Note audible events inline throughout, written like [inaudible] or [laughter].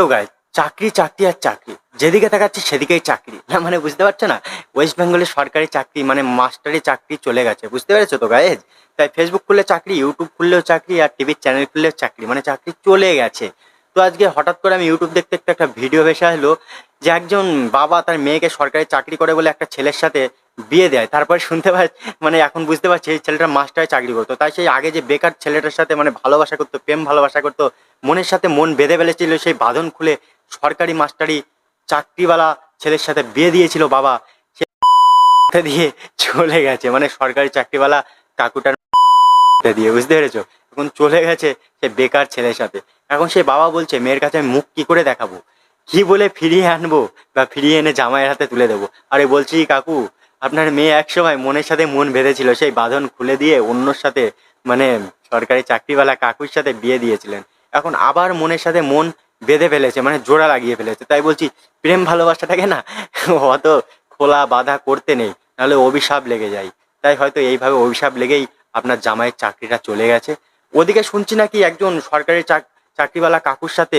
তো গাই চাকরি চাকরি আর চাকরি। যেদিকে তাকাচ্ছি সেদিকেই চাকরি। না মানে বুঝতে পারছ না? ওয়েস্ট বেঙ্গলের সরকারি চাকরি মানে মাস্টারি চাকরি চলে গেছে। বুঝতে পেরেছ তো গাইজ তাই ফেসবুক খুললে চাকরি ইউটিউব খুললেও চাকরি, আর টিভির চ্যানেল খুললেও চাকরি। মানে চাকরি চলে গেছে। তো আজকে হঠাৎ করে আমি ইউটিউব দেখতে দেখতে একটা ভিডিও ভেসে আসলো যে একজন বাবা তার মেয়েকে সরকারি চাকরি করে বলে একটা ছেলের সাথে বিয়ে দেয়। তারপর শুনতে পাই মানে এখন বুঝতে পারছি এই ছেলেটা মাস্টারে চাকরি করতো। তাই সেই আগে যে বেকার ছেলেটার সাথে মানে ভালোবাসা করতো, প্রেম ভালোবাসা করতো, মনের সাথে মন বেঁধে ফেলেছিল, সেই বাঁধন খুলে সরকারি মাস্টারি চাকরিওয়ালা ছেলের সাথে বিয়ে দিয়েছিল বাবা। সে [laughs] দিয়ে চলে গেছে মানে সরকারি চাকরিওয়ালা কাকুটার [laughs] দিয়ে, বুঝতে পেরেছ? এখন চলে গেছে সে বেকার ছেলের সাথে। এখন সে বাবা বলছে, মেয়ের কাছে মুখ কি করে দেখাবো? কি বলে ফিরিয়ে আনব বা ফিরিয়ে এনে জামাইয়ের হাতে তুলে দেবো? আরে বলছি, কাকু, আপনার মেয়ে এক সময় মনের সাথে মন বেঁধেছিল, সেই বাঁধন খুলে দিয়ে অন্যর সাথে মানে সরকারি চাকরিওয়ালা কাকুর সাথে বিয়ে দিয়েছিলেন। এখন আবার মনের সাথে মন বেঁধে ফেলেছে মানে জোড়া লাগিয়ে ফেলেছে। তাই বলছি, প্রেম ভালোবাসাটাকে না [laughs] অত খোলা বাধা করতে নেই, নাহলে অভিশাপ লেগে যায়। তাই হয়তো এইভাবে অভিশাপ লেগেই আপনার জামাইয়ের চাকরিটা চলে গেছে। ওদিকে শুনছি নাকি একজন সরকারি চাক চাকরিওয়ালা কাকুর সাথে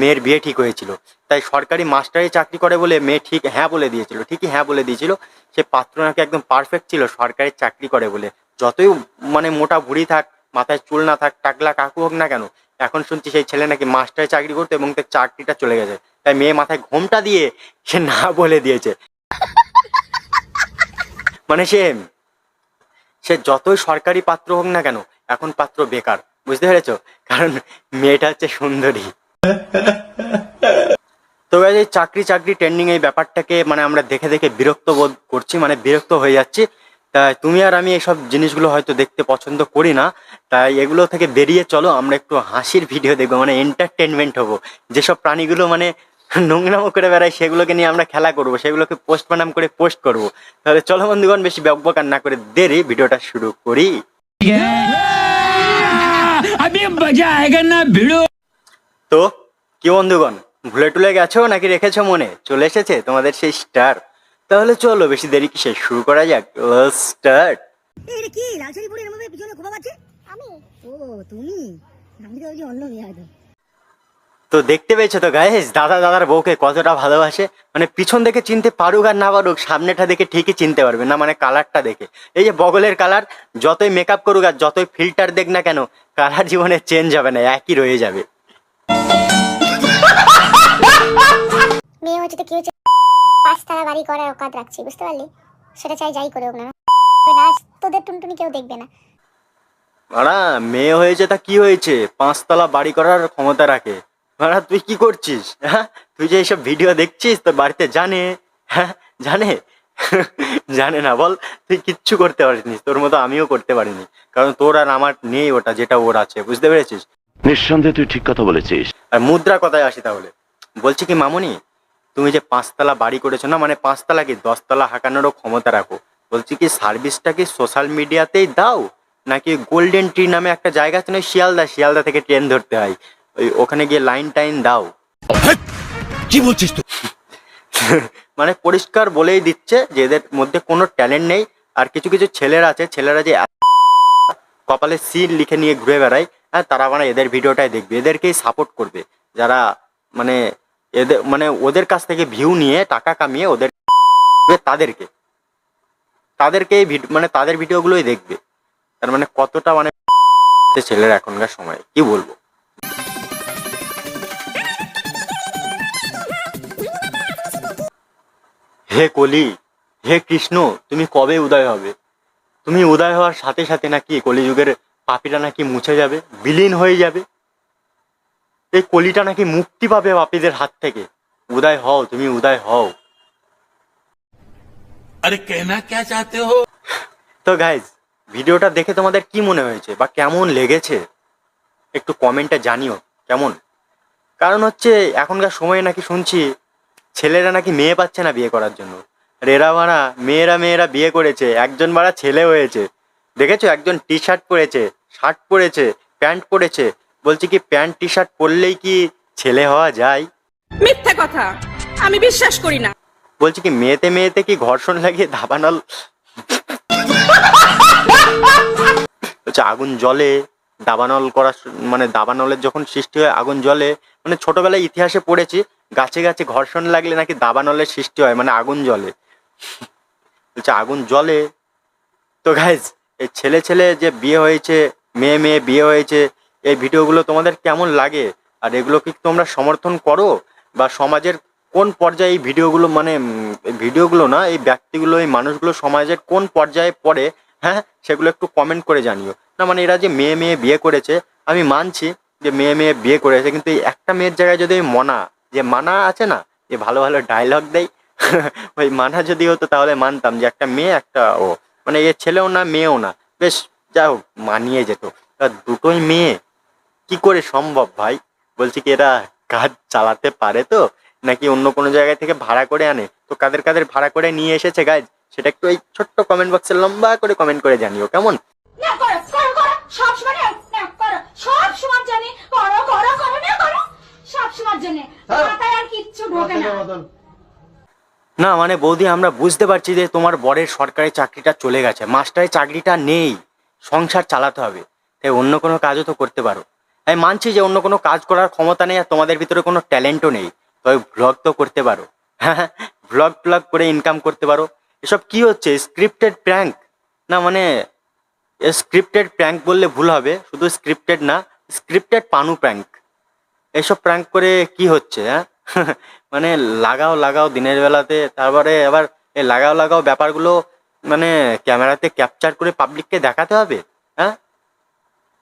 মেয়ের বিয়ে ঠিক হয়েছিল। তাই সরকারি মাস্টারি চাকরি করে বলে মেয়ে ঠিক হ্যাঁ বলে দিয়েছিল, ঠিকই হ্যাঁ বলে দিয়েছিল। সে পাত্র নাকি একদম পারফেক্ট ছিল, সরকারি চাকরি করে বলে। যতই মানে মোটা ভুড়ি থাক, মাথায় চুল না থাক, টাকলা কাকু হোক না কেন, এখন শুনছি সেই ছেলে নাকি মাস্টারে চাকরি করতো এবং তার চাকরিটা চলে গেছে। তাই মেয়ে মাথায় ঘোমটা দিয়ে সে না বলে দিয়েছে। মানে সে সে যতই সরকারি পাত্র হোক না কেন, এখন পাত্র বেকার। বুঝতে পেরেছ? কারণ মেয়েটা হচ্ছে সুন্দরী। তো এই চাকরি চাকরি ট্রেন্ডিং এই ব্যাপারটাকে মানে আমরা দেখে দেখে বিরক্ত বোধ করছি মানে বিরক্ত হয়ে যাচ্ছি। তাই তুমি আর আমি এসব জিনিসগুলো হয়তো দেখতে পছন্দ করি না। তাই এগুলো থেকে বেরিয়ে চলো, আমরা একটু হাসির ভিডিও দেখব মানে এন্টারটেনমেন্ট হব। যেসব প্রাণীগুলো মানে নোংরামো করে বেড়ায়, সেগুলোকে নিয়ে আমরা খেলা করব, সেগুলোকে পোস্ট বানাম করে পোস্ট করব। তাহলে চলো বন্ধুগণ, বেশি বকবকার না করে দেরি, ভিডিওটা শুরু করি। अभी मजा आएगा ना भिड़ो তো কি বন্ধুগণ ভুলে টুলে গেছো নাকি রেখেছো মনে চলে এসেছে তোমাদের সেই স্টার তাহলে চলো বেশি দেরি কিসে শুরু করা যাক স্টার্ট এটা কি লাল শাড়ি পরে এরমভাবে পিছনে খোপা পাচ্ছে আমি ও তুমি আমি তো ভাবছি অন্য মেয়ে হয়তো তো দেখতে পেয়েছ তো গাইস দাদা দাদার বউকে কতটা ভালোবাসে। মানে পিছন দেখে চিনতে পারুক আর না পারুক সামনেটা দেখে ঠিকই চিনতে পারবে না মানে কালারটা দেখে। এই যে বগলের কালার যতই মেকআপ করুক আর যতই ফিল্টার দেখ না কেন কালার জীবনে চেঞ্জ হবে না একই রয়ে যাবে। মেয়ে হচ্ছে তো কি হচ্ছে পাঁচতলা বাড়ি করার অকাত রাখছি বুঝতে পারলি? সেটা চাই যাই করে হোক না। নাচ তোদের টুনটুনি কেউ দেখবে না। মেয়ে হয়েছে তা কি হয়েছে? পাঁচতলা বাড়ি করার ক্ষমতা রাখে। মারা তুই কি করছিস? হ্যাঁ? তুই যে এইসব ভিডিও দেখছিস তোর বাড়িতে জানে হ্যাঁ? জানে? জানে না বল। তুই কিচ্ছু করতে পারিনি তোর মতো আমিও করতে পারিনি। কারণ তোর আর আমার নেই ওটা যেটা ওর আছে বুঝতে পেরেছিস? নিঃসন্দেহে তুই ঠিক কথা বলেছিস। আর মুদ্রা কথায় আসি তাহলে। বলছি কি মামুনি তুমি যে পাঁচতলা বাড়ি করেছ না মানে পাঁচতলা কি দশতলা হাঁকানোরও ক্ষমতা রাখো। বলছি কি সার্ভিসটা কি সোশ্যাল মিডিয়াতেই দাও? নাকি গোল্ডেন ট্রি নামে একটা জায়গা আছে না শিয়ালদা শিয়ালদা থেকে ট্রেন ধরতে হয়? ওই ওখানে গিয়ে লাইন টাইন দাও। কি বলছিস তুই? [laughs] মানে পরিষ্কার বলেই দিচ্ছে যে এদের মধ্যে কোনো ট্যালেন্ট নেই আর কিছু কিছু ছেলেরা আছে ছেলেরা যে কপালে সিল লিখে নিয়ে ঘুরে বেড়ায় হ্যাঁ তারা মানে এদের ভিডিওটাই দেখবে এদেরকেই সাপোর্ট করবে। যারা মানে এদের মানে ওদের কাছ থেকে ভিউ নিয়ে টাকা কামিয়ে ওদের [laughs] তাদেরকে। তাদেরকে মানে তাদের ভিডিওগুলোই দেখবে। তার মানে কতটা মানে [laughs] ছেলেরা এখনকার সময় কি বলব? হে কলি হে কৃষ্ণ তুমি কবে উদয় হবে? তুমি উদয় হওয়ার সাথে সাথে নাকি কলিযুগের পাপিটা নাকি মুছে যাবে বিলীন হয়ে যাবে? এই কলিটা নাকি মুক্তি পাবে পাপিদের হাত থেকে। উদয় হও তুমি উদয় হও। আরে কেনা কে চাতে হো? তো গাইজ ভিডিওটা দেখে তোমাদের কি মনে হয়েছে বা কেমন লেগেছে? একটু কমেন্টে জানিও কেমন? কারণ হচ্ছে এখনকার সময়ে নাকি শুনছি ছেলেরা নাকি মেয়ে পাচ্ছে না বিয়ে করার জন্য। আর এরা ভাড়া মেয়েরা মেয়েরা বিয়ে করেছে একজন ভাড়া ছেলে হয়েছে। দেখেছ? একজন টি শার্ট পরেছে শার্ট পরেছে প্যান্ট পরেছে। বলছি কি প্যান্ট টি শার্ট পরলেই কি ছেলে হওয়া যায়? মিথ্যে কথা! আমি বিশ্বাস করি না। বলছি কি মেয়েতে মেয়েতে কি ঘর্ষণ লাগিয়ে দাবানল? হচ্ছে আগুন জলে দাবানল করা মানে দাবানলের যখন সৃষ্টি হয় আগুন জ্বলে মানে ছোটবেলায় ইতিহাসে পড়েছি গাছে গাছে ঘর্ষণ লাগলে নাকি দাবানলের সৃষ্টি হয় মানে আগুন জ্বলে। বলছে, আগুন জ্বলে? তো গাইজ এই ছেলে ছেলে যে বিয়ে হয়েছে, মেয়ে মেয়ে বিয়ে হয়েছে, এই ভিডিওগুলো তোমাদের কেমন লাগে? আর এগুলো কি তোমরা সমর্থন করো? বা সমাজের কোন পর্যায়ে এই ভিডিওগুলো মানে ভিডিওগুলো না, এই ব্যক্তিগুলো, এই মানুষগুলো সমাজের কোন পর্যায়ে পড়ে হ্যাঁ সেগুলো একটু কমেন্ট করে জানিও। না মানে এরা যে মেয়ে মেয়ে বিয়ে করেছে, আমি মানছি যে মেয়ে মেয়ে বিয়ে করেছে, কিন্তু এই একটা মেয়ের জায়গায় যদি মনা যে মানা আছে না, যে ভালো ভালো ডায়লগ দেয়, [laughs] ওই মানা যদি হতো তাহলে মানতাম যে একটা মেয়ে, একটা ও। মানে এ ছেলেও না, মেয়েও না। বেশ যা হোক, মানিয়ে যেত। দুটোই মেয়ে, কি করে সম্ভব ভাই? বলছি কি এরা কাজ চালাতে পারে তো? নাকি অন্য কোনো জায়গা থেকে ভাড়া করে আনে? তো কাদের কাদের ভাড়া করে নিয়ে এসেছে গাইজ সেটা একটু এই ছোট্ট কমেন্ট বক্সে লম্বা করে কমেন্ট করে জানিও, কেমন? ঢোকে না। না মানে বৌদি আমরা বুঝতে পারছি যে তোমার বরের সরকারি চাকরিটা চলে গেছে। মাস্টারের চাকরিটা নেই সংসার চালাতে হবে। তাই অন্য কোনো কাজও তো করতে পারো। আমি মানছি যে অন্য কোনো কাজ করার ক্ষমতা নেই আর তোমাদের ভিতরে কোনো ট্যালেন্টও নেই। তবে ব্লগ তো করতে পারো। হ্যাঁ ব্লগ ব্লগ করে ইনকাম করতে পারো। এসব কি হচ্ছে? স্ক্রিপ্টেড প্র্যাঙ্ক না মানে স্ক্রিপ্টেড প্র্যাঙ্ক বললে ভুল হবে। শুধু স্ক্রিপ্টেড না স্ক্রিপ্টেড পানু প্র্যাঙ্ক এসব প্র্যাঙ্ক করে কি হচ্ছে হ্যাঁ? মানে লাগাও লাগাও দিনের বেলাতে, তারপরে আবার এই লাগাও লাগাও ব্যাপারগুলো মানে ক্যামেরাতে ক্যাপচার করে পাবলিককে দেখাতে হবে হ্যাঁ?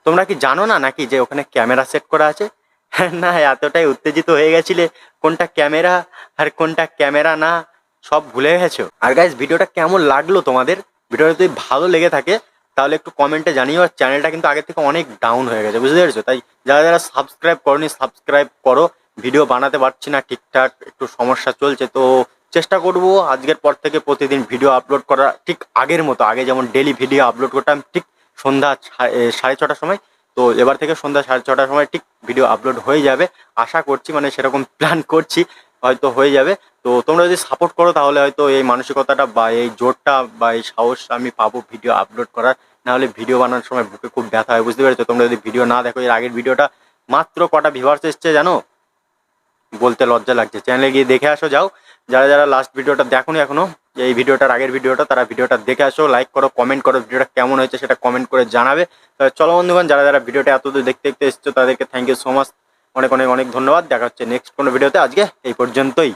তোমরা কি জানো না নাকি যে ওখানে ক্যামেরা সেট করা আছে? [laughs] না, এতটাই উত্তেজিত হয়ে গেছিলে কোনটা ক্যামেরা আর কোনটা ক্যামেরা না, সব ভুলে গেছো? আর গাইজ ভিডিওটা কেমন লাগল তোমাদের? ভিডিওটা যদি ভালো লেগে থাকে, তাহলে একটু কমেন্টে জানিও, আর চ্যানেলটা কিন্তু আগে থেকে অনেক ডাউন হয়ে গেছে, বুঝতে পেরেছ? তাই যারা যারা সাবস্ক্রাইব করনি সাবস্ক্রাইব করো ভিডিও বানাতে পারছি না, ঠিকঠাক একটু সমস্যা চলছে, তো চেষ্টা করব আজকের পর থেকে প্রতিদিন ভিডিও আপলোড করা ঠিক আগের মতো, আগে যেমন ডেলি ভিডিও আপলোড করতাম ঠিক সন্ধ্যা সাড়ে ছটার সময়, তো এবার থেকে সন্ধ্যা সাড়ে ছটার সময় ঠিক ভিডিও আপলোড হয়ে যাবে, আশা করছি মানে সেরকম প্ল্যান করছি, হয়তো হয়ে যাবে, তো তোমরা যদি সাপোর্ট করো তাহলে হয়তো এই মানসিকতাটা বা এই জোরটা বা এই সাহস আমি পাবো ভিডিও আপলোড করার, নাহলে ভিডিও বানানোর সময় বুকে খুব ব্যথা হয়, বুঝতে পেরেছ? তোমরা যদি ভিডিও না দেখো, এর আগের ভিডিওটা মাত্র কটা ভিভার্স এসছে জানো? বলতে লজ্জা লাগছে। চ্যানেলে গিয়ে দেখে আসো, যাও। যারা যারা লাস্ট ভিডিওটা দেখো এখনও এই ভিডিওটার আগের ভিডিওটা তারা ভিডিওটা দেখে আসো লাইক করো কমেন্ট করো ভিডিওটা কেমন হয়েছে সেটা কমেন্ট করে জানাবে। চলো বন্ধুগণ, যারা যারা ভিডিওটা এতদূর দেখতে দেখতে এসছো, তাদেরকে থ্যাংক ইউ সো মাচ অনেক অনেক অনেক ধন্যবাদ। দেখা হচ্ছে নেক্সট কোনো ভিডিওতে আজকে এই পর্যন্তই।